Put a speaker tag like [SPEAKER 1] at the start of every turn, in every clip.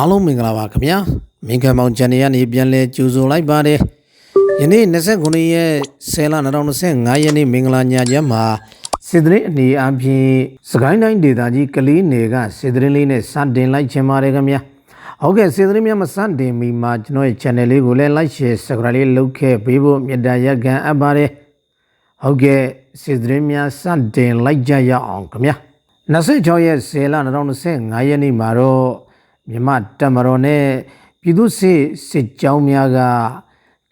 [SPEAKER 1] အားလုံးမင်္ဂလာပါခင်ဗျာမင်္ဂလာမောင်ချန်နယ်ကနေပြန်လဲကြိုဆိုလိုက်ပါတယ်ယနေ့29ရက်10လ2025ရက်နေ့မင်္ဂလာညချမ်းမှာစစ်တရင်အနေအချင်းစကိုင်းတိုင်းဒေသကြီးကလေးနယ်ကစစ်တရင်လေးနဲ့စတင်လိုက်ချင်ပါတယ်ခင်ဗျာဟုတ်ကဲ့စစ်တရင်များမစတင်မီမှာကျွန်တော်ရဲ့ channel လေးကိုလည်း like share subscribe လေးလုပ်ခဲ့ပေးဖို့မေတ္တာရက်ခံအပ်ပါတယ်ဟုတ်ကဲ့စစ်တရင်များစတင်လိုက်ကြရအောင်ခင်ဗျာ26ရက်10လ2025ရက်နေ့မှာတော့ မြမတက်မတော်နဲ့ပြည်သူစစ်စစ်ကြောင်းများက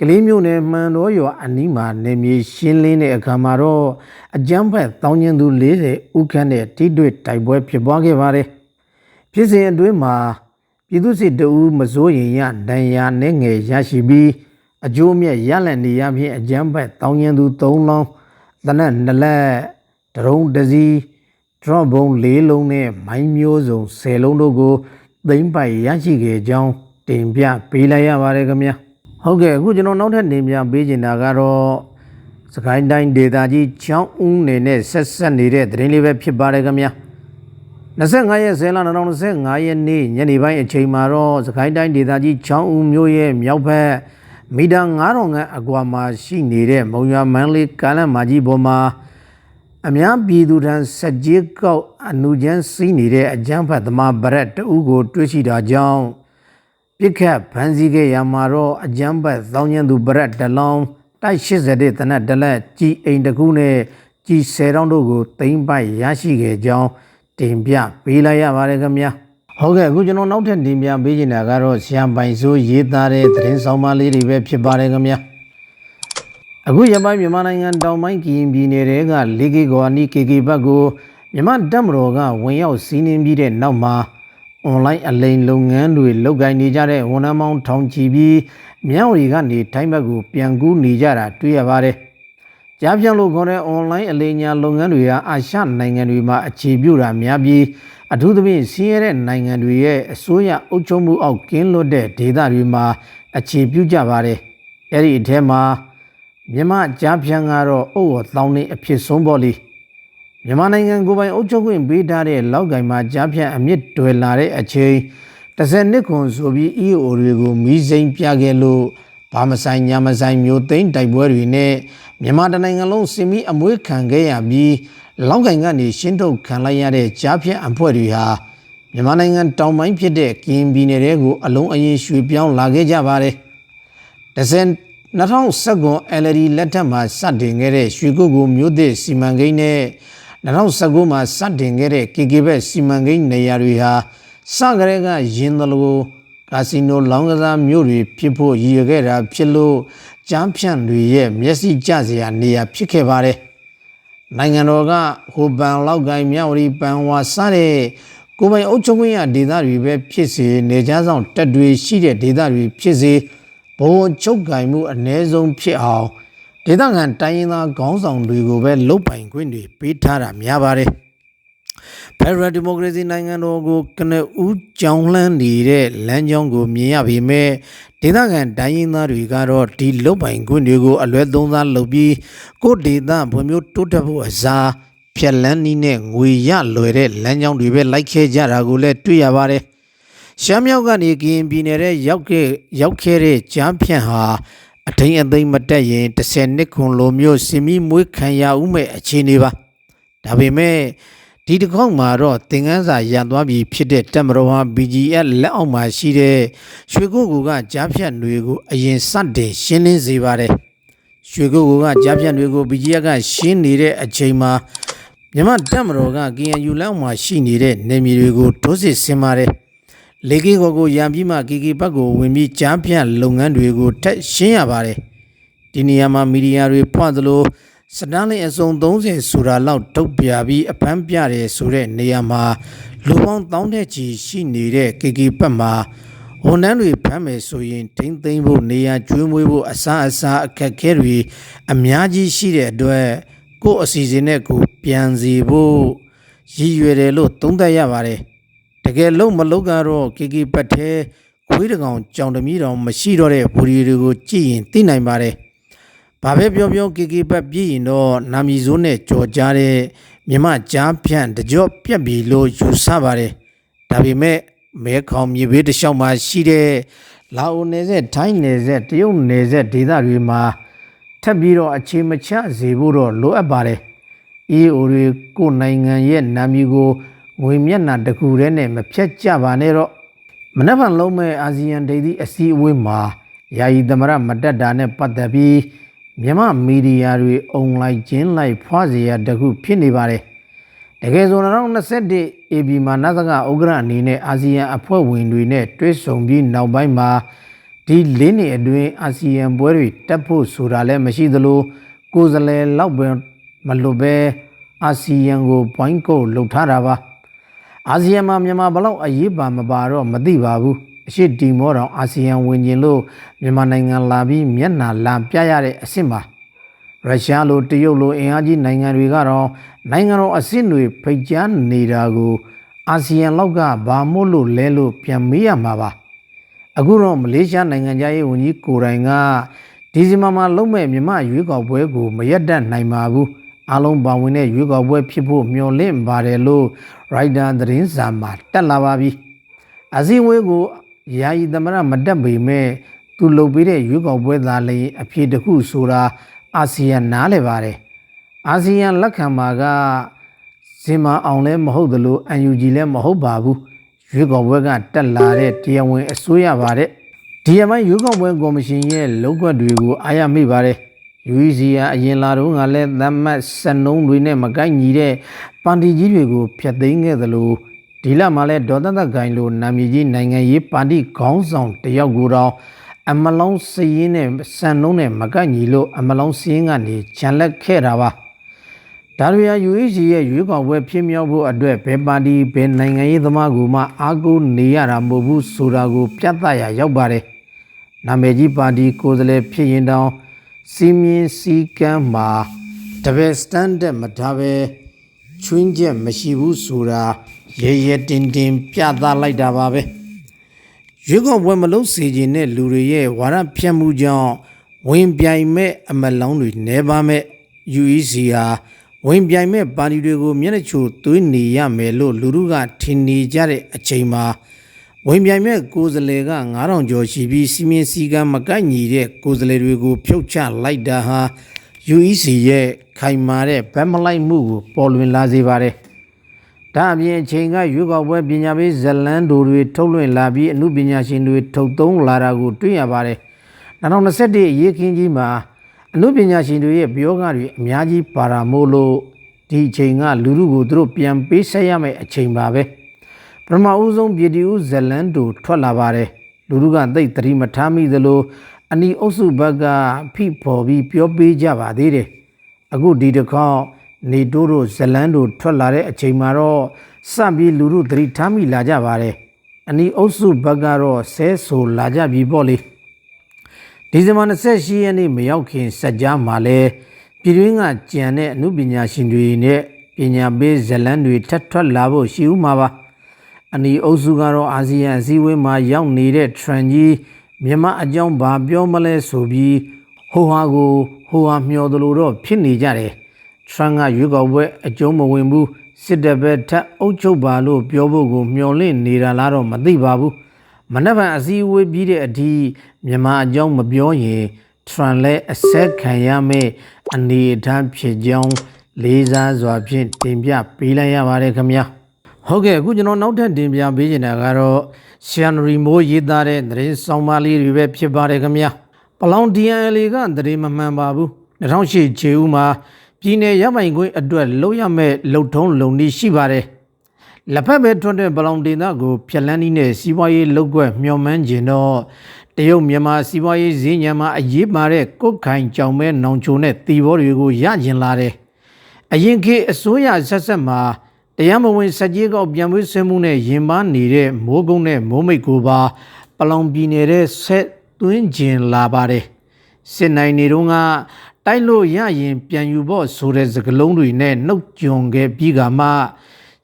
[SPEAKER 1] ကလေးမျိုးနယ်မှန်တော်ရွာအနီးမှာနေမြေရှင်းလင်းတဲ့အခါမှာတော့အကြမ်းဖက်တောင်းကျင်သူ40ဦးခန့်နဲ့ထိတွေ့တိုက်ပွဲဖြစ်ပွားခဲ့ပါတယ်။ဖြစ်စဉ်အတွင်းမှာပြည်သူစစ်တအူးမစိုးရင်ရဒဏ်ရာနဲ့ငယ်ရရှိပြီးအကျိုးမြတ်ရလည်နေရဖြင့်အကြမ်းဖက်တောင်းကျင်သူ3လုံးတနက်နှစ်လက်ဒရုံးတစ်စီး drop ဘုံ၄လုံးနဲ့မိုင်းမျိုးစုံ10လုံးတို့ကို သိမ့်ပိုက်ရရှိခဲ့ကြောင်းတင်ပြပေးလိုက်ရပါတယ်ခင်ဗျာဟုတ်ကဲ့အခုကျွန်တော်နောက်ထပ်တင်ပြပေးချင်တာကတော့စကိုင်းတိုင်းဒေသကြီးချောင်းဦးနေနဲ့ဆက်ဆက်နေတဲ့သတင်းလေးပဲဖြစ်ပါတယ်ခင်ဗျာ25ရက်10လ2025ရက်နေ့ညနေပိုင်းအချိန်မှာတော့စကိုင်းတိုင်းဒေသကြီးချောင်းဦးမြို့ရဲ့မြောက်ဘက်မီတာ9000ခန့်အကွာမှာရှိနေတဲ့မုံရွာမန်းလေးကားလမ်းမကြီးပေါ်မှာ အများပြည်သူထံစက်ကြီးကောက်အနုချမ်းစီးနေတဲ့အကြမ်းဖက်သမားဗရက်တဦးကိုတွေ့ရှိတာကြောင့်ပြစ်ခတ်ဖမ်းဆီးခဲ့ရမှာတော့အကြမ်းဖက်သောင်းကျန်းသူဗရက်တလောင်းတိုက်80တဲ့တနက်တလက်ကြီးအိမ်တစ်ခုနဲ့ကြီး10တောင်းတို့ကိုသိမ်းပိုက်ရရှိခဲ့ကြောင်းတင်ပြပေးလိုက်ရပါတယ်ခင်ဗျာဟုတ်ကဲ့အခုကျွန်တော်နောက်ထပ်တင်ပြပေးချင်တာကတော့ဆရာပိုင်စိုးရေးသားတဲ့သတင်းဆောင်မလေးတွေပဲဖြစ်ပါတယ်ခင်ဗျာ အခုရပိုင်းမြန်မာနိုင်ငံတောင်ပိုင်းကရင်ပြည်နယ်တဲကလေကေကွာနီကေကေဘတ်ကိုမြန်မာတပ်မတော်ကဝင်ရောက်စီးနင်းပြီးတဲ့နောက်မှာအွန်လိုင်းအလိမ်လုပ်ငန်းတွေလုပ်ကိုင်နေကြတဲ့ဝန်ထမ်းပေါင်းထောင်ချီပြီးမြောက်ရီကနေထိုင်းဘက်ကိုပြန်ကူးနေကြတာတွေ့ရပါတယ်။ကြားပြောင်းလို့ခေါ်တဲ့အွန်လိုင်းအလိမ်ညာလုပ်ငန်းတွေဟာအာရှနိုင်ငံတွေမှာအခြေပြုတာများပြီးအထူးသဖြင့်စီးရဲတဲ့နိုင်ငံတွေရဲ့အစိုးရအုပ်ချုပ်မှုအောက်ကင်းလွတ်တဲ့ဒေသတွေမှာအခြေပြုကြပါတယ်။အဲ့ဒီအထက်မှာ မြမကြားဖြန်းကတော့အုတ်ော်တောင်းနေအဖြစ်ဆုံးပေါ့လေမြန်မာနိုင်ငံကိုယ်ပိုင်အုပ်ချုပ်ခွင့်ပေးထားတဲ့လောက်ကင်မှာကြားဖြန်းအမြင့်တွယ်လာတဲ့အချိန်တစ်စက်နှစ်ခွန်ဆိုပြီး EO တွေကိုမီးစိမ်းပြခဲ့လို့ဘာမဆိုင်ညာမဆိုင်မျိုးသိမ်းတိုက်ပွဲတွေနဲ့မြန်မာတိုင်းနိုင်ငံလုံးစင်မီအမွေးခံခဲ့ရပြီးလောက်ကင်ကနေရှင်းထုတ်ခံလိုက်ရတဲ့ကြားဖြန်းအဖွဲ့တွေဟာမြန်မာနိုင်ငံတောင်ပိုင်းဖြစ်တဲ့ကရင်ပြည်နယ်တွေကိုအလုံးအရင်ရွှေ့ပြောင်းလာခဲ့ကြပါတယ်။တစ်စက် 2019 LD လက်ထက်မှာစတင်ခဲ့တဲ့ရွှေကုတ်ကူမြို့သစ်စီမံကိန်းနဲ့2019မှာစတင်ခဲ့တဲ့ KK ဘက်စီမံကိန်းနေရာတွေဟာစကရဲကရင်းသလိုကာစီနိုလောင်းကစားမြို့တွေဖြစ်ဖို့ရည်ရွယ်ခဲ့တာဖြစ်လို့ကြမ်းဖြန့်တွေရဲ့မျက်စိကျစရာနေရာဖြစ်ခဲ့ပါတယ်။နိုင်ငံတော်ကဟိုပန်လောက်ကိုင်းမြောက်ရီပန်ဝါစတဲ့ကိုယ်ပိုင်အုပ်ချုပ်ခွင့်ရဒေသတွေပဲဖြစ်စေနေကြဆောင်တက်တွေရှိတဲ့ဒေသတွေဖြစ်စေ ဘုံချုပ်ကင်မှုအ ਨੇ ဆုံးဖြစ်အောင်ဒေသခံတိုင်းရင်းသားခေါင်းဆောင်တွေကိုပဲလုတ်ပိုင်ခွင့်တွေပေးထားတာများပါတယ်ဖက်ဒရယ်ဒီမိုကရေစီနိုင်ငံတော်ကိုကနဦးကြောင်းလှမ်းနေတဲ့လမ်းကြောင်းကိုမြင်ရပေမဲ့ဒေသခံတိုင်းရင်းသားတွေကတော့ဒီလုတ်ပိုင်ခွင့်တွေကိုအလွဲသုံးစားလုပ်ပြီးကိုယ်ဒေသဖွံ့ဖြိုးတိုးတက်ဖို့အစားဖြက်လန်းနီးနဲ့ငွေရလွယ်တဲ့လမ်းကြောင်းတွေပဲလိုက်ခဲ့ကြတာကိုလည်းတွေ့ရပါတယ် ရှမ်းမြောက်ကနေကရင်ပြည်နယ်ရဲ့ရောက်ခဲ့ရောက်ခဲ့တဲ့ကြမ်းဖြန့်ဟာအထိန်အသိမ့်မတက်ရင်10နှစ်ခွန်လိုမျိုးစင်မီမွေးခံရဦးမဲ့အခြေအနေပါဒါပေမဲ့ဒီတစ်ခေါက်မှာတော့သင်ခန်းစာရန်သွားပြီးဖြစ်တဲ့တက်မတော်ဟာ BGF လက်အောက်မှာရှိတဲ့ရွှေကုတ်ကူကကြားဖြတ်တွေကိုအရင်စတင်ရှင်းလင်းစေပါတယ်ရွှေကုတ်ကူကကြားဖြတ်တွေကို BGF ကရှင်းနေတဲ့အချိန်မှာမြမတက်မတော်က KNU လက်အောက်မှာရှိနေတဲ့နေမြေတွေကိုထိုးစစ်ဆင်ပါတယ် လေကီကိုကိုရံပြီးမှကီကီဘက်ကိုဝင်ပြီးကြားပြန့်လုပ်ငန်းတွေကိုထက်ရှင်းရပါတယ်ဒီနေရာမှာမီဒီယာတွေဖွင့်သလိုစတန်လင်အစုံ30ဆိုတာလောက်ထုတ်ပြပြီးအပန်းပြတယ်ဆိုတဲ့နေရာမှာလူပေါင်းတောင်းတဲ့ချီရှိနေတဲ့ကီကီဘက်မှာဝန်ထမ်းတွေဖမ်းမယ်ဆိုရင်ထိမ့်သိမ့်ဖို့နေရာကျွေးမွေးဖို့အစားအစာအခက်အခဲတွေအများကြီးရှိတဲ့အတွက်ကိုယ့်အစီအစဉ်နဲ့ကိုပြန်စီဖို့ရည်ရွယ်တယ်လို့သုံးသပ်ရပါတယ်တ ကယ်လို့မလုပ်ကတော့ကီကီပတ်သေးခွေးတကောင်ကြောင်တမီတောင်မရှိတော့တဲ့ဘူရီတွေကိုကြည့်ရင်သိနိုင်ပါတယ်။ဘာပဲပြောပြောကေကေဘက်ပြည်ရင်တော့နာမီဇိုးနဲ့ကြော်ကြားတဲ့မြမကြားဖြန့်တကြော့ပြက်ပြီလို့ယူဆပါတယ်။ဒါပေမဲ့မဲခေါင်မြေဘေးတစ်လျှောက်မှာရှိတဲ့လာအိုနယ်ဆက်ထိုင်းနယ်ဆက်တရုတ်နယ်ဆက်ဒေသတွေမှာထပ်ပြီးတော့အခြေမချစေဖို့တော့လိုအပ်ပါတယ် EO တွေကိုယ်နိုင်ငံရဲ့နာမည်ကို ငွေမျက်နှာတစ်ခုတည်းနဲ့မဖြတ်ကြပါနဲ့တော့မနက်ဖြန်လုံးမဲ့အာဆီယံဒေသအစည်းအဝေးမှာယာယီသမရမတက်တာနဲ့ပတ်သက်ပြီးမြန်မာမီဒီယာတွေအွန်လိုင်းကျင်းလိုက်ဖွားစီရတခုဖြစ်နေပါတယ်တကယ်ဆို2021 AB မှာနသကဥက္ကရအနေနဲ့အာဆီယံအဖွဲ့ဝင်တွေနဲ့တွဲဆုံပြီးနောက်ပိုင်းမှာဒီလေးနှစ်အတွင်းအာဆီယံပွဲတွေတက်ဖို့ဆိုတာလည်းမရှိသလိုကိုယ်စလဲလောက်ပဲမလွတ်ပဲအာဆီယံကိုပွိုင်းကုတ်လှုပ်ထားတာပါ အာဆီယံမှာမြန်မာဘလောက်အရေးပါမပါတော့မသိပါဘူးအရှိတီမောတောင်အာဆီယံဝင်ကျင်လို့မြန်မာနိုင်ငံလာပြီးမျက်နှာလာပြရတဲ့အဆင့်ပါရုရှားလိုတရုတ်လိုအင်အားကြီးနိုင်ငံတွေကတော့နိုင်ငံတော်အဆင့်တွေဖိတ်ကြားနေတာကိုအာဆီယံလောက်ကဘာမို့လို့လဲလို့ပြန်မေးရမှာပါအခုတော့မလေးရှားနိုင်ငံသားရေးဝန်ကြီးကိုယ်တိုင်ကဒီဇင်ဘာမှာလုံးမဲ့မြမရွေးကောက်ပွဲကိုမရက်တတ်နိုင်ပါဘူး အားလုံးပါဝင်တဲ့ရွေးကောက်ပွဲဖြစ်ဖို့မျှော်လင့်ပါတယ်လို့ရိုက်တာသတင်းစာမှာတက်လာပါပြီအစည်းအဝေးကိုယာယီသမရမတက်ပေမဲ့သူလုပ်ပေးတဲ့ရွေးကောက်ပွဲသားလည်းအဖြစ်တစ်ခုဆိုတာအာဆီယံနားလည်ပါတယ်အာဆီယံလက်ခံမှာကဇင်မာအောင်လည်းမဟုတ်သလို UNG လည်းမဟုတ်ပါဘူးရွေးကောက်ပွဲကတက်လာတဲ့တရားဝင်အစိုးရပါတဲ့ဒီအမိုင်းရွေးကောက်ပွဲကော်မရှင်ရဲ့လုပ်ကွက်တွေကိုအားရမိပါတယ် UEC ကအရင်လာတော့ကလည်းသတ်မှတ်စနှုံးတွေနဲ့မကိုက်ညီတဲ့ပန်တီကြီးတွေကိုဖျက်သိမ်းခဲ့သလိုဒီလမှာလည်းဒေါ်တသက်ဂိုင်လိုနာမည်ကြီးနိုင်ငံရေးပါတီခေါင်းဆောင်တယောက်ကိုတော့အမလောင်းစည်ရင်းနဲ့စံနှုံးနဲ့မကန့်ညီလို့အမလောင်းစည်ရင်းကနေဂျန်လက်ခဲ့တာပါဒါရီယာ UEC ရဲ့ရွေးကောက်ပွဲဖြစ်မြောက်ဖို့အတွက်ဘယ်ပါတီဘယ်နိုင်ငံရေးသမားကိုမှအားကိုးနေရတာမဟုတ်ဘူးဆိုတာကိုပြသရာရောက်ပါတယ်နာမည်ကြီးပါတီကိုယ်စားလှယ်ဖြစ်ရင်တောင် စီမင်းစီကမ်းမှာတပည့်စတန်ဒတ်မထားပဲချွင်းချက်မရှိဘူးဆိုတာရဲရဲတင်တင်ပြသလိုက်တာပါပဲရွေးကောက်ပွဲမလုပ်စေခြင်းနဲ့လူတွေရဲ့ဝါရဖြတ်မှုကြောင့်ဝင်ပြိုင်မဲ့အမလောင်းတွေနေပါမဲ့ UEC ဟာဝင်ပြိုင်မဲ့ပါတီတွေကိုမျက်နှာချိုသွေးနေရမယ်လို့လူတို့ကထင်နေကြတဲ့အချိန်မှာ ဝင်ပြိုင်မဲ့ကိုယ်စားလှယ်က9000ကျော်ရှိပြီးစီမင်းစည်းကမ်းမကိုက်ညီတဲ့ကိုယ်စားလှယ်တွေကိုဖြုတ်ချလိုက်တာဟာ UEC ရဲ့ခိုင်မာတဲ့ဗတ်မလိုက်မှုကိုပေါ်လွင်လာစေပါတယ်။ဒါအပြင်အချိန်ကရွေးကောက်ပွဲပညာပေးဇလန်းဒိုတွေထုတ်လွှင့်လာပြီးအမှုပညာရှင်တွေထုတ်သုံးလာတာကိုတွေ့ရပါတယ်။2021အရေးခင်းကြီးမှာအမှုပညာရှင်တွေရဲ့ပြောကတွေအများကြီးပါတာမို့လို့ဒီအချိန်ကလူလူကိုသူတို့ပြန်ပေးဆက်ရမယ့်အချိန်ပါပဲ။ ပထမဦးဆုံးပြည်တီဦးဇလန်းဒိုထွက်လာပါတယ်။လူလူကသိတ်တတိမထားမိသလိုအနီအုပ်စုဘက်ကဖိဖော်ပြီးပြောပေးကြပါသေးတယ်။အခုဒီတစ်ခေါက်နေတိုးတို့ဇလန်းတို့ထွက်လာတဲ့အချိန်မှာတော့စပြီးလူလူသတိထားမိလာကြပါတယ်။အနီအုပ်စုဘက်ကတော့ဆဲဆိုလာကြပြီပေါ့လေ။ဒီဇင်ဘာ28ရက်နေ့မရောက်ခင်စက်ကြားမှာလဲပြည်တွင်းကကြံတဲ့အမှုပညာရှင်တွေနဲ့ပညာပေးဇလန်းတွေထပ်ထွက်လာဖို့ရှိဦးမှာပါ။ အနီအုပ်စုကတော့အာဆီယံအစည်းအဝေးမှာရောက်နေတဲ့ trend ကြီးမြန်မာအကြောင်းဘာပြောမလဲဆိုပြီးဟိုဟာကိုဟိုဟာမျှော်သလိုတော့ဖြစ်နေကြတယ်ထရန့်ကရွေးကောက်ပွဲအကျုံးမဝင်ဘူးစစ်တပ်ပဲထပ်အုပ်ချုပ်ပါလို့ပြောဖို့ကိုမျှော်လင့်နေတာလားတော့မသိပါဘူးမနက်ဖြန်အစည်းအဝေးပြီးတဲ့အထိမြန်မာအကြောင်းမပြောရင်ထရန့်လည်းအဆက်ခံရမယ့်အနေအထားဖြစ်ကြောင်းလေးစားစွာဖြင့်တင်ပြပေးလိုက်ရပါတယ်ခင်ဗျာ ဟုတ်ကဲ့အခုကျွန်တော်နောက်ထပ်တင်ပြပေးချင်တာကတော့ရှန်ရီမိုးရေးသားတဲ့သတင်းဆောင်မလေးတွေပဲဖြစ်ပါတယ်ခင်ဗျာပလောင် DNL ကသတင်းမမှန်ပါဘူး2008ခြေဦးမှာပြည်내ရမိုင်ခွင့်အတွက်လုံရမဲ့လုံထုံးလုံနည်းရှိပါတယ်လက်ဖက်ပဲထွန်းတဲ့ပလောင်ဒေသကိုဖျက်လန်းနည်းနဲ့စီးပွားရေးလုပ်ကွက်မျှော်မှန်းခြင်းတော့တရုတ်မြန်မာစီးပွားရေးဈေးညံမှာအရေးပါတဲ့ကုတ်ခိုင်ကြောင်မဲနောင်ချိုနဲ့တီဘောတွေကိုရကျင်လာတယ်အရင်ခေတ်အစိုးရဆက်ဆက်မှာ တရားမဝင်စက်ကြီးကောက်ပြန်ပွေးဆင်းမှုနဲ့ရင်ပန်းနေတဲ့မိုးကုန်းနဲ့မိုးမိတ်ကိုပါပလောင်ပြည်နယ်ဆက်သွင်းကျင်လာပါတယ်စစ်နိုင်နေတော့ကတိုက်လို့ရရင်ပြန်ယူဖို့ဆိုတဲ့စကလုံးတွေနဲ့နှုတ်ကြုံခဲ့ပြီးကမှ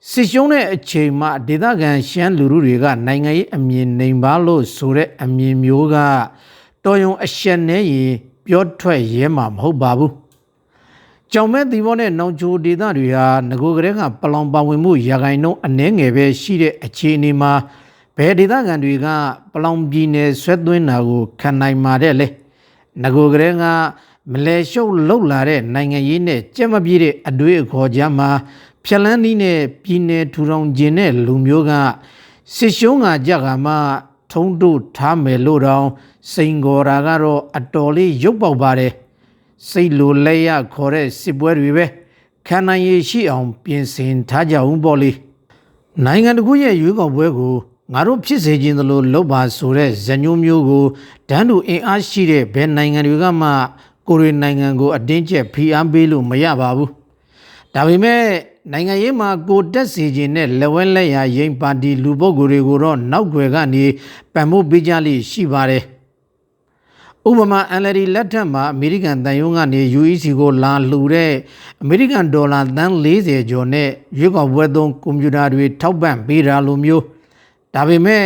[SPEAKER 1] စစ်ရှုံးတဲ့အချိန်မှာဒေသခံရှမ်းလူထုတွေကနိုင်ငံရေးအမြင်နိုင်ပါလို့ဆိုတဲ့အမြင်မျိုးကတော်ယုံအရှက်နဲ့ရင်ပြောထွက်ရဲမှာမဟုတ်ပါဘူး ကြောင်မဲသီဘောနဲ့နောင်ချိုဒေသတွေဟာငကိုကလေးကပလောင်ပါဝင်မှုရာဂိုင်နှုန်းအနှဲငယ်ပဲရှိတဲ့အခြေအနေမှာဘယ်ဒေသခံတွေကပလောင်ပြည်နယ်ဆွဲသွင်းတာကိုခံနိုင်မှာတဲ့လေငကိုကလေးကမလဲရှုပ်လှုပ်လာတဲ့နိုင်ငံရေးနဲ့ကြက်မပြေတဲ့အတွေ့အခေါ်ကြားမှာဖြက်လန်းနည်းနဲ့ပြည်နယ်ထူထောင်ခြင်းတဲ့လူမျိုးကစစ်ရှုံးကကြကမှထုံးတို့ထားမယ်လို့တော့စိန်ကော်တာကတော့အတော်လေးရုပ်ပေါက်ပါတယ် စိတ်လိုလက်ရခေါ်တဲ့စစ်ပွဲတွေပဲခံနိုင်ရရှိအောင်ပြင်ဆင်ထားကြအောင်ပေါ့လေနိုင်ငံတစ်ခုရဲ့ရွေးကောက်ပွဲကိုငါတို့ဖြစ်စေခြင်းသလိုလုပ်ပါဆိုတဲ့ဇညိုးမျိုးကိုဒန်းတူအင်အားရှိတဲ့ဘယ်နိုင်ငံတွေကမှကိုရီနိုင်ငံကိုအတင်းကျပ်ဖိအားပေးလို့မရပါဘူး။ဒါပေမဲ့နိုင်ငံရေးမှာကိုတက်စီခြင်းနဲ့လက်ဝဲလက်ရာရင်ပါတီလူပုဂ္ဂိုလ်တွေကိုတော့နောက်ွယ်ကနေပံ့ပိုးပေးကြလိမ့်ရှိပါတယ်။ ဥပမာ NLD လက်ထက်မှာအမေရိကန်တန်ယုံကနေ UEC ကိုလာလှူတဲ့အမေရိကန်ဒေါ်လာသန်း40ကျော်နဲ့ရွေးကောက်ပွဲသုံးကွန်ပျူတာတွေထောက်ပံ့ပေးတာလိုမျိုးဒါပေမဲ့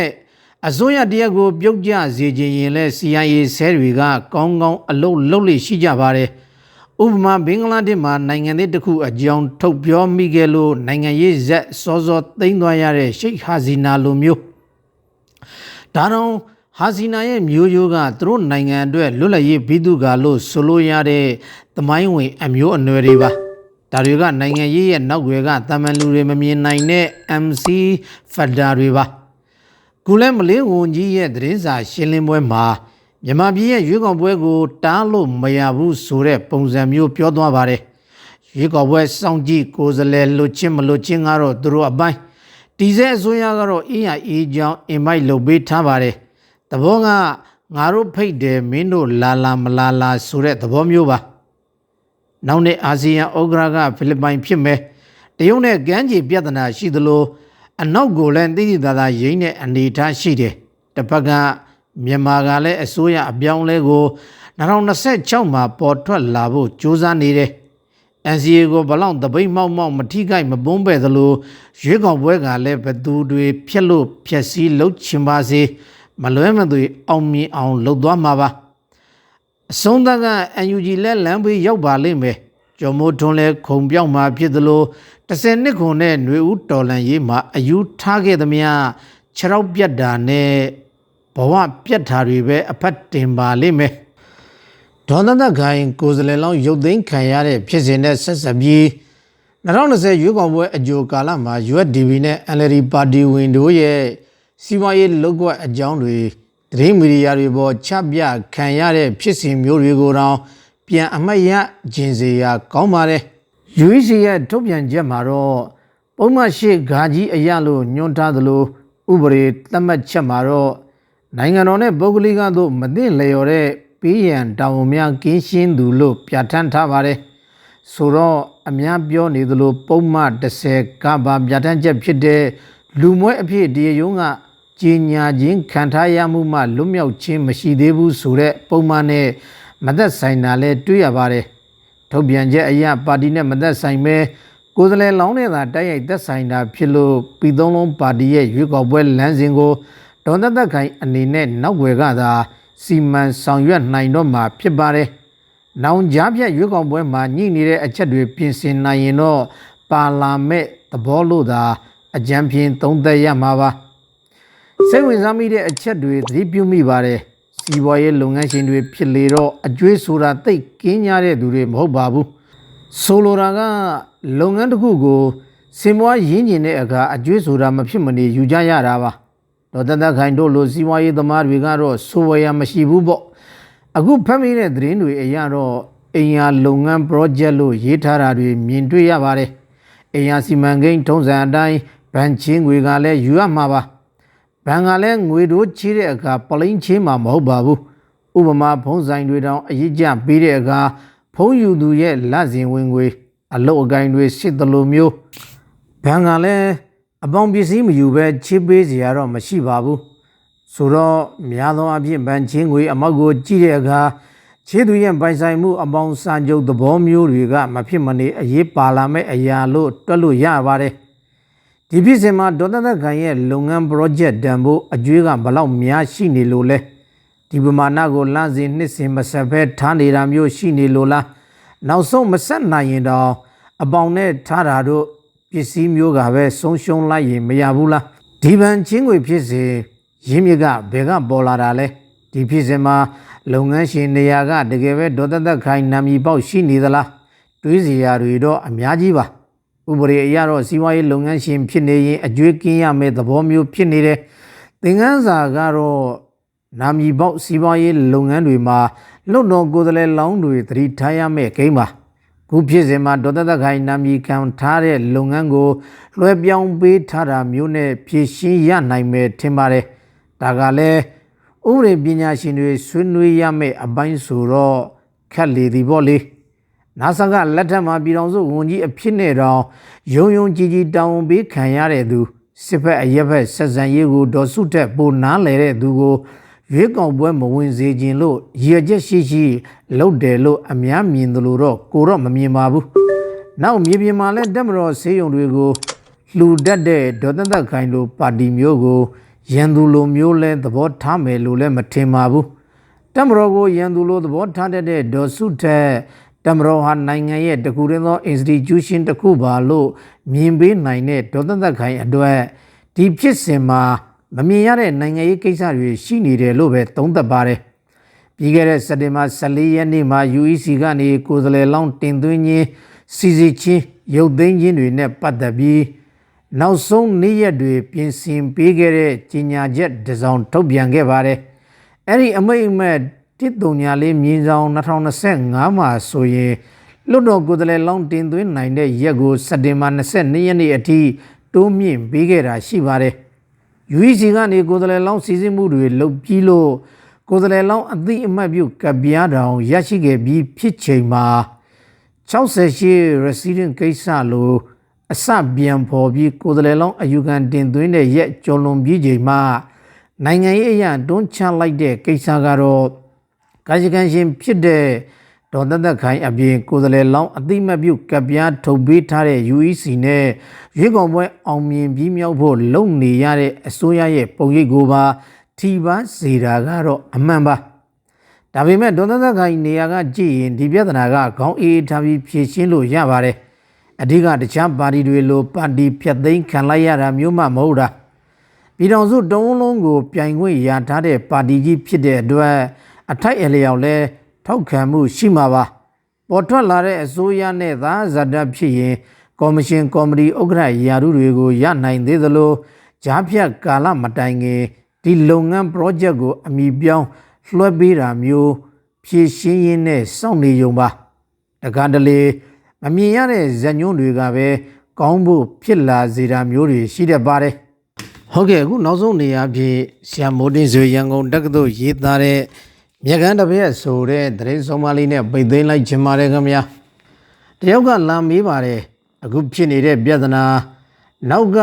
[SPEAKER 1] အစိုးရတရက်ကိုပြုတ်ကျစေခြင်းရင်လဲ CIA ဆဲတွေကကောင်းကောင်းအလုပ်လုပ်လို့ရှိကြပါတယ်ဥပမာဘင်္ဂလားဒေ့ရှ်မှာနိုင်ငံသေးတစ်ခုအကြောင်းထုတ်ပြောမိခဲ့လို့နိုင်ငံရေးဇက်စောစောသိမ်းသွားရတဲ့ရှိတ်ဟာဇီနာလိုမျိုးဒါတော့ ဟာစီနာရဲ့မျိုးရိုးကသူတို့နိုင်ငံအတွက်လွတ်လပ်ရေးဘိသုကာလို့ဆိုလို့ရတဲ့သမိုင်းဝင်အမျိုးအနွယ်တွေပါဒါတွေကနိုင်ငံရေးရဲ့နောက်ွယ်ကတာမန်လူတွေမမြင်နိုင်တဲ့ MC ဖက်ဒါတွေပါကုလဲမလေးဝန်ကြီးရဲ့သတင်းစာရှင်းလင်းပွဲမှာမြန်မာပြည်ရဲ့ရွေးကောက်ပွဲကိုတားလို့မရဘူးဆိုတဲ့ပုံစံမျိုးပြောသွားပါတယ်ရွေးကောက်ပွဲစောင့်ကြည့်ကိုယ်စားလှယ်လွတ်ချင်းမလွတ်ချင်းကတော့သူတို့အပိုင်းတီစဲအစိုးရကတော့အင်းရအေးချောင်းအင်မိုက်လုပ်ပေးထားပါတယ် သဘောကငါတို့ဖိတ်တယ်မင်းတို့လာလာမလာလာဆိုတဲ့သဘောမျိုးပါနောက်နေ့အာဆီယံဩဂရာကဖိလစ်ပိုင်ဖြစ်မယ်တရုတ်နဲ့ကမ်းခြေပြဿနာရှိသလိုအနောက်ကိုလည်းတိတိသားသားရင်းတဲ့အနေအထားရှိတယ်တစ်ဖက်ကမြန်မာကလည်းအစိုးရအပြောင်းလဲကို2026မှာပေါ်ထွက်လာဖို့ကြိုးစားနေတယ် NCA ကိုဘလောက်တပိတ်မောက်မောက်မထိခိုက်မပုံးပဲ့သလိုရွေးကောက်ပွဲကလည်းဘသူတွေဖြက်လို့ဖြက်စီးလှုပ်ချင်ပါစေ မလွဲမသွေအောင်မြင်အောင်လှုပ်သွားမှာပါအဆုံးသတ်က NUG လက်လမ်းပေးရောက်ပါလိမ့်မယ်ကျော်မိုးထွန်းလဲခုံပြောက်မှာဖြစ်သလို30နှစ်ခွန်နဲ့ຫນွေဦးတော်လန်ရေးမှာအယူထားခဲ့သမျှခြေထောက်ပြတ်တာနဲ့ဘဝပြတ်တာတွေပဲအဖက်တင်ပါလိမ့်မယ်ဒေါ်နန္ဒခိုင်ကိုယ်စားလှယ်လောင်းရုပ်သိမ်းခံရတဲ့ဖြစ်စဉ်နဲ့ဆက်ဆက်ပြီး2020ရွေးကောက်ပွဲအကြိုကာလမှာ USDP နဲ့ NLD ပါတီဝင်တို့ရဲ့ စီးပွားရေးလုပ်ကွက်အကြောင်းတွေသတင်းမီဒီယာတွေပေါ်ချပြခံရတဲ့ဖြစ်စဉ်မျိုးတွေကိုတော့ပြန်အမှတ်ရခြင်းစေရာကောင်းပါတယ် UEC ရဲ့ထုတ်ပြန်ချက်မှာတော့ပုံမှန်ရှိဂါကြီးအရလို့ညွှန်ထားသလိုဥပဒေသတ်မှတ်ချက်မှာတော့နိုင်ငံတော်နဲ့ပုဂ္ဂလိကတို့မသိလျော်တဲ့ပေးရန်တာဝန်များကင်းရှင်းသူလို့ပြဋ္ဌာန်းထားပါတယ်။ဆိုတော့အများပြောနေသလိုပုံမှန်30ကဘာပြဋ္ဌာန်းချက်ဖြစ်တဲ့လူမွဲအဖြစ်တရားရုံးက ကြီးညာခြင်းခံထားရမှုမှလွတ်မြောက်ခြင်းမရှိသေးဘူးဆိုတဲ့ပုံမှန်နဲ့မသက်ဆိုင်တာလည်းတွေ့ရပါတယ်။ထုတ်ပြန်ချက်အရပါတီနဲ့မသက်ဆိုင်ပဲကိုယ်စားလှယ်လောင်းနဲ့သာတိုက်ရိုက်သက်ဆိုင်တာဖြစ်လို့ပြည်သုံးလုံးပါတီရဲ့ရွေးကောက်ပွဲလမ်းစဉ်ကိုဒေါ်သက်သက်ခိုင်အနေနဲ့နောက်ွယ်ကသာစီမံဆောင်ရွက်နိုင်တော့မှာဖြစ်ပါတယ်။နောင်ကြားဖြတ်ရွေးကောက်ပွဲမှာညှိနေတဲ့အချက်တွေပြင်ဆင်နိုင်ရင်တော့ပါလာမဲ့သဘောလို့သာအကြံဖြင့်သုံးသပ်ရမှာပါ။ စိတ်ဝင်စားမိတဲ့အချက်တွေသတိပြုမိပါတယ်။စီးပွားရေးလုပ်ငန်းရှင်တွေဖြစ်လေတော့အကျွေးဆိုတာသိပ်ကင်းကြတဲ့သူတွေမဟုတ်ပါဘူး။ဆိုလိုတာကလုပ်ငန်းတစ်ခုကိုစင်မွားရင်းကျင်တဲ့အခါအကျွေးဆိုတာမဖြစ်မနေယူကြရတာပါ။ဒေါ်တသက်ခိုင်တို့လိုစီးပွားရေးသမားတွေကတော့ဆိုဝယ်ရမရှိဘူးပေါ့။အခုဖတ်မိတဲ့သတင်းတွေအရတော့အိမ်ယာလုပ်ငန်း project လို့ရေးထားတာတွေမြင်တွေ့ရပါတယ်။အိမ်ယာစီမံကိန်းထုံးစံအတိုင်းဗန်ချင်းငွေကလည်းယူရမှာပါ။ ဘဏ်ကလည်းငွေတို့ချေးတဲ့အခါပလိန်ချင်းမှာမဟုတ်ပါဘူး။ဥပမာဖုံးဆိုင်တွေတောင်အရေးကြပေးတဲ့အခါဖုံးယူသူရဲ့လက်စဉ်ဝင်ငွေအလုတ်အကိုင်းတွေစစ်တလိုမျိုးဘဏ်ကလည်းအပေါင်းပစ္စည်းမယူဘဲချေးပေးစရာတော့မရှိပါဘူးဆိုတော့များသောအားဖြင့်ဗန်ချင်းငွေအမောက်ကိုကြည့်တဲ့အခါခြေသူရဲ့ပိုင်ဆိုင်မှုအပေါင်းစာချုပ်သဘောမျိုးတွေကမဖြစ်မနေအရေးပါလာမဲ့အရာလို့တွက်လို့ရပါတယ် ဒီဖြစ်စဉ်မှာဒေါ်သက်သက်ခိုင်ရဲ့လုပ်ငန်း project တန်ဖို့အကျွေးကဘလောက်များရှိနေလို့လဲဒီပမာဏကိုလမ်းစဉ်နှစ်စဉ်မဆက်ဖဲထားနေတာမျိုးရှိနေလို့လားနောက်ဆုံးမဆက်နိုင်ရင်တော့အပေါင်နဲ့ထားတာတို့ပစ္စည်းမျိုးကပဲဆုံးရှုံးလိုက်ရင်မရဘူးလားဒီပန်ချင်းငွေဖြစ်စဉ်ရင်းမြစ်ကဘယ်ကပေါ်လာတာလဲဒီဖြစ်စဉ်မှာလုပ်ငန်းရှင်နေရာကတကယ်ပဲဒေါ်သက်သက်ခိုင်နာမည်ပေါက်ရှိနေသလားတွေးစီရာတွေတော့အများကြီးပါ ဥပဒေအရတော့စီးပွားရေးလုပ်ငန်းရှင်ဖြစ်နေရင်အကျွေးကင်းရမယ့်သဘောမျိုးဖြစ်နေတယ်သင်ခန်းစာကတော့နာမည်ပေါက်စီးပွားရေးလုပ်ငန်းတွေမှာလွတ်တော်ကိုယ်စားလှယ်လောင်းတွေသတိထားရမယ့်ဂိမ်းပါခုဖြစ်စဉ်မှာဒေါ်သက်သက်ခိုင်နာမည်ခံထားတဲ့လုပ်ငန်းကိုလွှဲပြောင်းပေးထားတာမျိုးနဲ့ဖြည့်ရှင်းရနိုင်မယ်ထင်ပါတယ်။ဒါကလည်းဥပဒေပညာရှင်တွေဆွေးနွေးရမယ့်အပိုင်းဆိုတော့ခက်လေသည်ပေါ့လေ။ NASA ကလက်ထက်မှာပြည်တော်စုဝန်ကြီးအဖြစ်နဲ့တောင်ယုံယုံကြည်ကြည်တောင်းဝန်ပေးခံရတဲ့သူစစ်ဖက်အရက်ဖက်ဆက်ဆံရေးကိုဒေါ်စုတက်ပိုနားလဲတဲ့သူကိုရွေးကောက်ပွဲမဝင်စေခြင်းလို့ရည်ရွယ်ချက်ရှိရှိလုပ်တယ်လို့အများမြင်တယ်လို့တော့ကိုတော့မမြင်ပါဘူး။နောက်မြေပြင်မှာလည်းတက်မတော်ဆေးရုံတွေကိုလှူတတ်တဲ့ဒေါ်သက်သက်ခိုင်လိုပါတီမျိုးကိုရန်သူလိုမျိုးလဲသဘောထားမယ်လို့လည်းမထင်ပါဘူး။တက်မတော်ကိုရန်သူလိုသဘောထားတတ်တဲ့ဒေါ်စုထက် တက်မတော်ဟာနိုင်ငံရဲ့တကူရင်းသော institution တစ်ခုပါလို့မြင်ပေးနိုင်တဲ့ဒေါ်သက်သက်ခိုင်အတွက်ဒီဖြစ်စဉ်မှာမမြင်ရတဲ့နိုင်ငံရေးကိစ္စတွေရှိနေတယ်လို့ပဲသုံးသပ်ပါတယ်။ပြီးခဲ့တဲ့စက်တင်ဘာ14ရက်နေ့မှာ UEC ကနေကိုယ်စားလှယ်လောင်းတင်သွင်းခြင်းစီစီချင်းရုပ်သိမ်းခြင်းတွေနဲ့ပတ်သက်ပြီးနောက်ဆုံးနေ့ရက်တွေပြင်ဆင်ပေးခဲ့တဲ့ကြီးညာချက်တစ်စောင်ထုတ်ပြန်ခဲ့ပါတယ်။အဲ့ဒီအမိတ်အမက်တ စ်တုံညာလေးမြင်းဆောင်2025မှာဆိုရင်လွတ်တော်ကိုယ်စားလှယ်လောင်းတင်သွင်းနိုင်တဲ့ရက်ကိုစက်တင်ဘာ22ရက်နေ့အထိတိုးမြင့်ပေးခဲ့တာရှိပါတယ်။ UEC ကနေကိုယ်စားလှယ်လောင်းစီစဉ်မှုတွေလုပ်ပြီးလို့ကိုယ်စားလှယ်လောင်းအသည့်အမှတ်ပြုကပ်ပြားတောင်ရရှိခဲ့ပြီးဖြစ်ချိန်မှာ68 resident ကိစ္စလိုအစပြန်ဖော်ပြီးကိုယ်စားလှယ်လောင်းအယူခံတင်သွင်းတဲ့ရက်ကျော်လွန်ပြီးချိန်မှာနိုင်ငံရေးအရာတွန်းချလိုက်တဲ့ကိစ္စကတော့ ကာယကံရှင်ဖြစ်တဲ့ဒေါ်သက်သက်ခိုင်အပြင်ကိုယ်စားလှယ်လောင်းအတိမတ်ပြုကပ်ပြားထုတ်ပေးထားတဲ့ UEC နဲ့ရွေးကောက်ပွဲအောင်မြင်ပြီးမြောက်ဖို့လုပ်နေရတဲ့အစိုးရရဲ့ပုံရိပ်ကိုပါထီပါစေတာကတော့အမှန်ပါဒါပေမဲ့ဒေါ်သက်သက်ခိုင်နေရာကကြည့်ရင်ဒီပြဿနာကခေါင်းအေးထားပြီးဖြေရှင်းလို့ရပါတယ်အဓိကတခြားပါတီတွေလိုပါတီဖြတ်သိမ်းခံလိုက်ရတာမျိုးမှမဟုတ်တာပြည်တော်စုတုံးလုံးကိုပြိုင်ခွင့်ရထားတဲ့ပါတီကြီးဖြစ်တဲ့အတွက် အထိုက်အလျောက်လဲထောက်ခံမှုရှိမှာပါပေါ်ထွက်လာတဲ့အစိုးရနဲ့သာဇာတ်ဖြစ်ရင်ကော်မရှင်ကော်မတီဥက္ကဋ္ဌရာထူးတွေကိုရနိုင်သေးသလိုကြားဖြတ်ကာလမတိုင်ခင်ဒီလုပ်ငန်း project ကိုအမိပြောင်းလွှဲပေးတာမျိုးဖြည့်ရှင်းရင်းနဲ့စောင့်နေုံပါတကားတလေမမြင်ရတဲ့ဇညွန်းတွေကပဲကောင်းဖို့ဖြစ်လာစေတာမျိုးတွေရှိတတ်ပါတယ်ဟုတ်ကဲ့အခုနောက်ဆုံးနေရာဖြစ်ဆရာမိုးတင်ဆွေရန်ကုန်တက္ကသိုလ်ရေးသားတဲ့ မြကန်းတစ်ပြက်ဆိုတဲ့သတင်းဆုံးမလေးနဲ့ပိတ်သိမ်းလိုက်ခြင်းပါတယ်ခင်ဗျာတယောက်ကလာမေးပါတယ်အခုဖြစ်နေတဲ့ပြဿနာနောက်က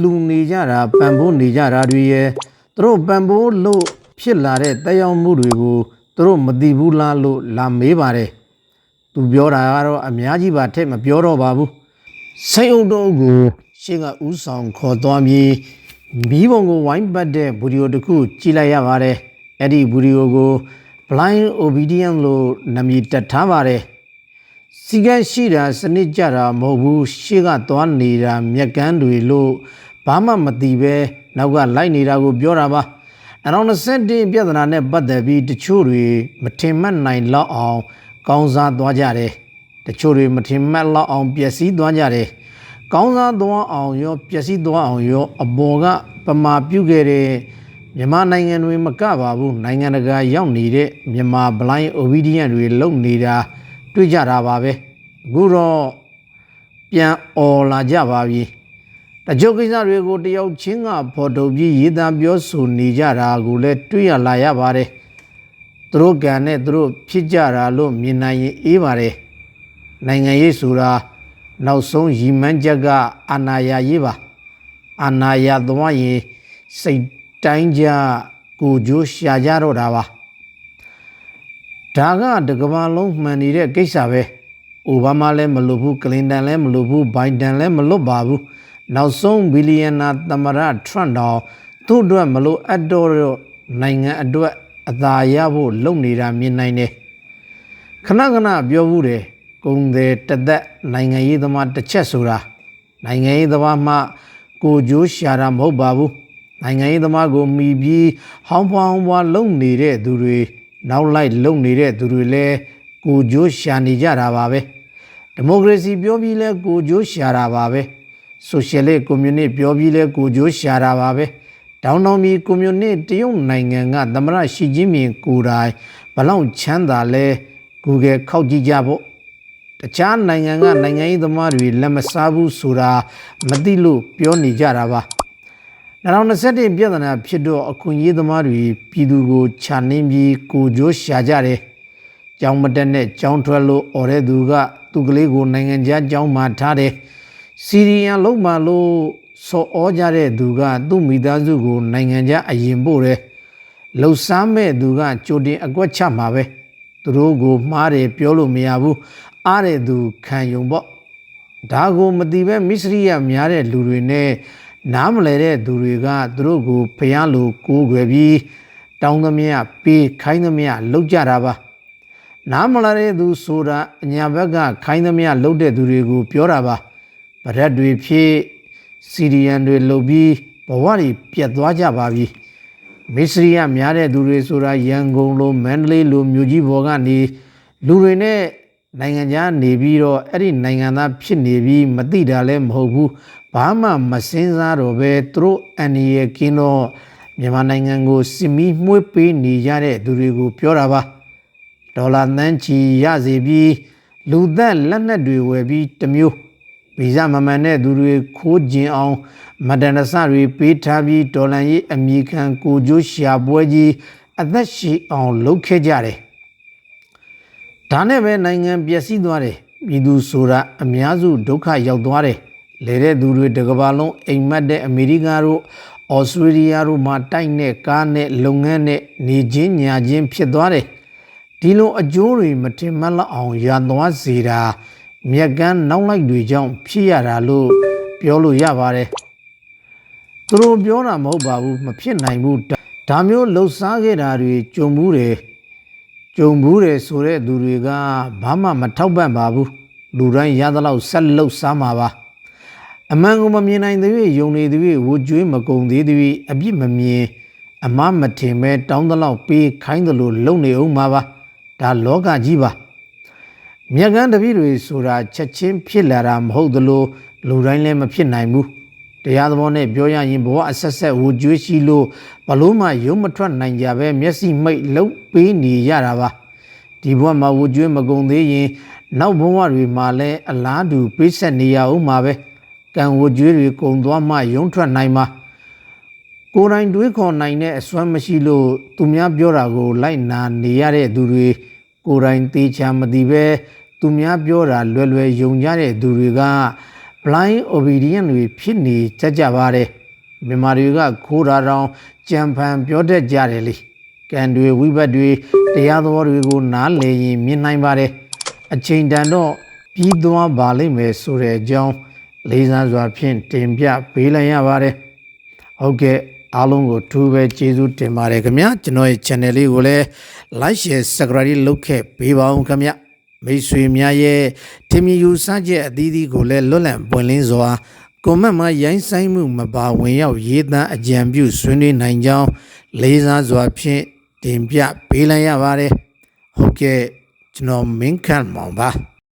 [SPEAKER 1] လှူနေကြတာပံပိုးနေကြတာတွေရဲ့သူတို့ပံပိုးလို့ဖြစ်လာတဲ့တက်ရောက်မှုတွေကိုသူတို့မသိဘူးလားလို့လာမေးပါတယ်သူပြောတာကတော့အများကြီးပါထက်မပြောတော့ပါဘူးစိတ်အုပ်တော့ကိုရှေ့ကဥဆောင်ခေါ်သွားပြီးမီးပုံကိုဝိုင်းပတ်တဲ့ဗီဒီယိုတစ်ခုကြည့်လိုက်ရပါတယ် အဲ့ဒီဗီဒီယိုကို blind obedience လို့နာမည်တက်ထားပါတယ်စီကံရှိတာစနစ်ကြတာမဟုတ်ဘူးရှေ့ကသွားနေတာမြက်ကန်းတွေလို့ဘာမှမသိပဲနောက်ကလိုက်နေတာကိုပြောတာပါ2021ပြဿနာနဲ့ပတ်သက်ပြီးတချို့တွေမထင်မှတ်နိုင်လောက်အောင် ကောင်းစားသွားကြတယ်တချို့တွေမထင်မှတ်လောက်အောင်ပျက်စီးသွားကြတယ်ကောင်းစားသွားအောင်ရောပျက်စီးသွားအောင်ရောအပေါ်ကပမာပြုတ်ခဲ့တဲ့ မြန်မာနိုင်ငံတွေမကပါဘူးနိုင်ငံတကာရောက်နေတဲ့မြန်မာ blind obedient တွေလုံနေတာတွေ့ကြတာပါပဲအခုတော့ပြန်អော်လာကြပါပြီတချို့ကိစ္စတွေကိုတယောက်ချင်းကဖော်ထုတ်ပြီးရေးသားပြောဆိုနေကြတာကိုလည်းတွေ့ရလာရပါတယ်သူတို့ကံနဲ့သူတို့ဖြစ်ကြတာလို့မြင်နိုင်ရင်အေးပါတယ်နိုင်ငံရေးဆိုတာနောက်ဆုံးရည်မှန်းချက်ကအာဏာရရေးပါအာဏာရသွားရင်စိတ် တိုင်းကြကိုကြိုးရှာကြတော့တာပါဒါကတကဘာလုံးမှန်နေတဲ့ကိစ္စပဲအိုဘားမားလည်းမလွတ်ဘူးကလင်တန်လည်းမလွတ်ဘူးဘိုင်ဒန်လည်းမလွတ်ပါဘူးနောက်ဆုံးဘီလီယံနာသမရထရန့်တော်သူ့အတွက်မလို့အပ်တော့နိုင်ငံအတွက်အသာရဖို့လုပ်နေတာမြင်နိုင်တယ်ခဏခဏပြောဘူးတယ်ဂုံတယ်တသက်နိုင်ငံရေးသမားတစ်ချက်ဆိုတာနိုင်ငံရေးသမားမှကိုကျိုးရှာတာမဟုတ်ပါဘူး နိုင်ငံရေးသမားကိုမိပြီးဟောင်းဖွားဟောင်းဖွားလုံနေတဲ့သူတွေနောက်လိုက်လုံနေတဲ့သူတွေလည်းကိုကျိုးရှာနေကြတာပါပဲဒီမိုကရေစီပြောပြီးလဲကိုကျိုးရှာတာပါပဲဆိုရှယ်လစ်ကွန်မြူနစ်ပြောပြီးလဲကိုကျိုးရှာတာပါပဲဒေါင်းတောင်ပြည်ကွန်မြူနစ်တရုတ်နိုင်ငံကသမရရှီကျင်းမြင်ကိုယ်တိုင်ဘလောက်ချမ်းသာလဲ Google ခောက်ကြည့်ကြဖို့တခြားနိုင်ငံကနိုင်ငံရေးသမားတွေလက်မစားဘူးဆိုတာမသိလို့ပြောနေကြတာပါ 2021ပြည်ထနာဖြစ်တော့အခွင့်အရေးသမားတွေပြည်သူကိုခြာနှင်းပြီးကိုကြိုးရှာကြတယ်။ကြောင်းမတက်နဲ့ကြောင်းထွက်လို့អော်တဲ့သူကသူကလေးကိုနိုင်ငံခြားကြောင်းမှာထားတယ်။စီရီယန်လုံးမလို့စော်ဩကြတဲ့သူကသူ့မိသားစုကိုနိုင်ငံခြားအရင်ပို့တယ်။လှုပ်ရှားမဲ့သူကကြိုတင်အကွက်ချမှာပဲ။သူတို့ကိုမှားတယ်ပြောလို့မရဘူး။အားတဲ့သူခံယုံပေါ့။ဒါကိုမတိပဲမစ္စရိယများတဲ့လူတွေနဲ့ နားမလဲတဲ့သူတွေကသူတို့ကိုဖျားလို့ကိုးကွယ်ပြီးတောင်းသမျှပေးခိုင်းသမျှလုပ်ကြတာပါနားမလာတဲ့သူဆိုတာအညာဘက်ကခိုင်းသမျှလုပ်တဲ့သူတွေကို ပြောတာပါဗရက်တွေဖြည့်စီရီယန်တွေလုပ်ပြီးဘဝတွေပြတ်သွားကြပါပြီမစ္စရိယများတဲ့သူတွေဆိုတာရန်ကုန်လိုမန္တလေးလိုမြို့ကြီးဘော်ကနေလူတွေနဲ့နိုင်ငံခြားနေပြီးတော့အဲ့ဒီနိုင်ငံသားဖြစ်နေပြီးမသိတာလည်းမဟုတ်ဘူး ဘာမှမစင်းစားတော့ပဲသူတို့အန်ဒီရဲ့ကင်းတော့မြန်မာနိုင်ငံကိုစစ်မီးမှုပေးနေကြတဲ့သူတွေကိုပြောတာပါဒေါ်လာသန်းချီရစေပြီးလူသက်လက်နက်တွေဝယ်ပြီးတစ်မျိုးဗီဇမမှန်တဲ့သူတွေခိုးကျင်အောင်မဒန်ဆတွေပေးထားပြီးဒေါ်လာရေးအမိခံကိုကျိုးရှာပွဲကြီးအသက်ရှည်အောင်လုပ်ခဲ့ကြတယ်ဒါနဲ့ပဲနိုင်ငံပျက်စီးသွားတယ်ပြည်သူဆိုတာအများစုဒုက္ခရောက်သွားတယ် လေတဲ့သူတွေတကဘာလုံးအိမ်မက်တဲ့အမေရိကတို့ဩစတြေးလျတို့မှာတိုက်နဲ့ကားနဲ့လုပ်ငန်းနဲ့နေချင်းညာချင်းဖြစ်သွားတယ်ဒီလိုအကျိုးတွေမထင်မှတ်လောက်အောင်ရသွားစေတာမြက်ကန်းနောက်လိုက်တွေကြောင့်ဖြစ်ရတာလို့ပြောလို့ရပါတယ်သူတို့ပြောတာမဟုတ်ပါဘူးမဖြစ်နိုင်ဘူးဒါမျိုးလှုပ်ရှားခဲ့တာတွေကြုံမှုတယ်ကြုံဘူးတယ်ဆိုတဲ့သူတွေကဘာမှမထောက်ပံ့ပါဘူးလူတိုင်းရသလောက်ဆက်လှုပ်ရှားမှာပါ အမှန်ကိုမမြင်နိုင်သေး၍ယုံနေသေး၍ဝကြွေးမကုံသေးသေး၍အပြစ်မမြင်အမမထင်ပဲတောင်းတလောက်ပေးခိုင်းသလိုလုံနေအောင်ပါပါဒါလောကကြီးပါမြက်ကန်းတပည့်တွေဆိုတာချက်ချင်းဖြစ်လာတာမဟုတ်သလိုလူတိုင်းလည်းမဖြစ်နိုင်ဘူးတရားသဘောနဲ့ပြောရရင်ဘဝအဆက်ဆက်ဝကြွေးရှိလို့ဘလို့မှရုံမထွက်နိုင်ကြပဲမျက်စိမိတ်လှုပ်ပေးနေရတာပါဒီဘဝမှာဝကြွေးမကုံသေးရင် နောက်ဘဝတွေမှာလည်းအလားတူပေးဆက်နေရအောင်ပါပဲ ကံဝကြွေးတွေကုံသွားမှရုံထွက်နိုင်မှာကိုယ်တိုင်တွေးခေါ်နိုင်တဲ့အစွမ်းမရှိလို့သူများပြောတာကို လိုက်နာနေရတဲ့သူတွေကိုယ်တိုင်သေချာမသိပဲသူများပြောတာလွယ်လွယ်ယုံကြတဲ့သူတွေက blind obedient တွေဖြစ်နေကြကြပါတယ်မြန်မာတွေကခိုးတာတောင်ကြံဖန်ပြောတတ်ကြတယ်လေကံတွေဝိဘတ်တွေတရားသဘောတွေကိုနားလည်ရင်မြင်နိုင်ပါတယ်အချိန်တန်တော့ပြီးသွားပါလိမ့်မယ်ဆိုတဲ့အကြောင်း လေးစားစွာဖြင့်တင်ပြပေးလိုက်ရပါတယ်ဟုတ်ကဲ့အားလုံးကိုထူးပဲကျေးဇူးတင်ပါတယ်ခင်ဗျာကျွန်တော်ရဲ့ channel လေးကိုလည်း like share subscribe လုပ်ခဲ့ပေးပါဦးခင်ဗျာမိတ်ဆွေများရဲ့ထင်မြင်ယူဆချက်အသီးသီးကိုလည်းလွတ်လပ်ပွင့်လင်းစွာကွန်မန့်မှာရိုင်းဆိုင်မှုမပါဝင်ရောက်ရေးသားအကြံပြုဆွေးနွေးနိုင်ကြောင်းလေးစားစွာဖြင့်တင်ပြပေးလိုက်ရပါတယ်ဟုတ်ကဲ့ကျွန်တော်မင်းခန့်မောင်ပါ